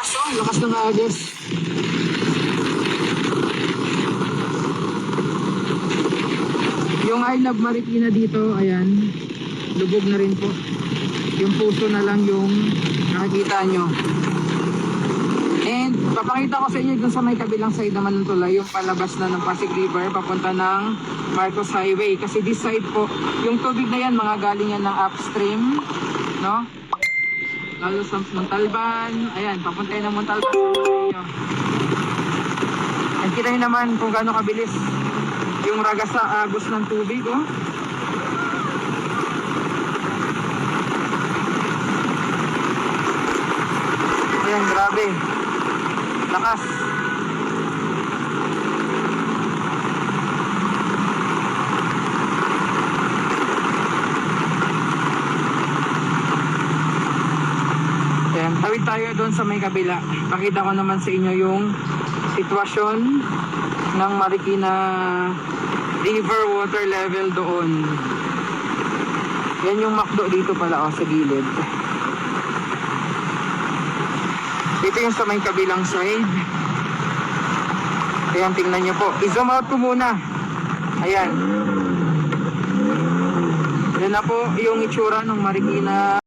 lakas oh, lakas ng agos. Yung I Love Marikina dito, ayan, lubog na rin po. Yung puso na lang yung nakikita nyo. And papakita ko sa inyo dun sa may kabilang side naman ng tulay, yung palabas na ng Pasig River, papunta ng Marcos Highway. Kasi this side po, yung tubig na yan, mga galing yan ng upstream, no? Lalo sa Montalban, ayan, papunta ng Montalban sa inyo. And kita nyo naman kung gaano kabilis yung ragasa agos ng tubig, oh. Ayan, grabe. Lakas. Ayan, tawid tayo doon sa may kabila. Pakita ko naman sa inyo yung sitwasyon ng Marikina River water level doon. Yan yung makdo dito pala oh, sa gilid. Ito yung sa may kabilang side. Ayan, tingnan nyo po. I-zoom out ko muna. Ayan. Yan na po yung itsura ng Marikina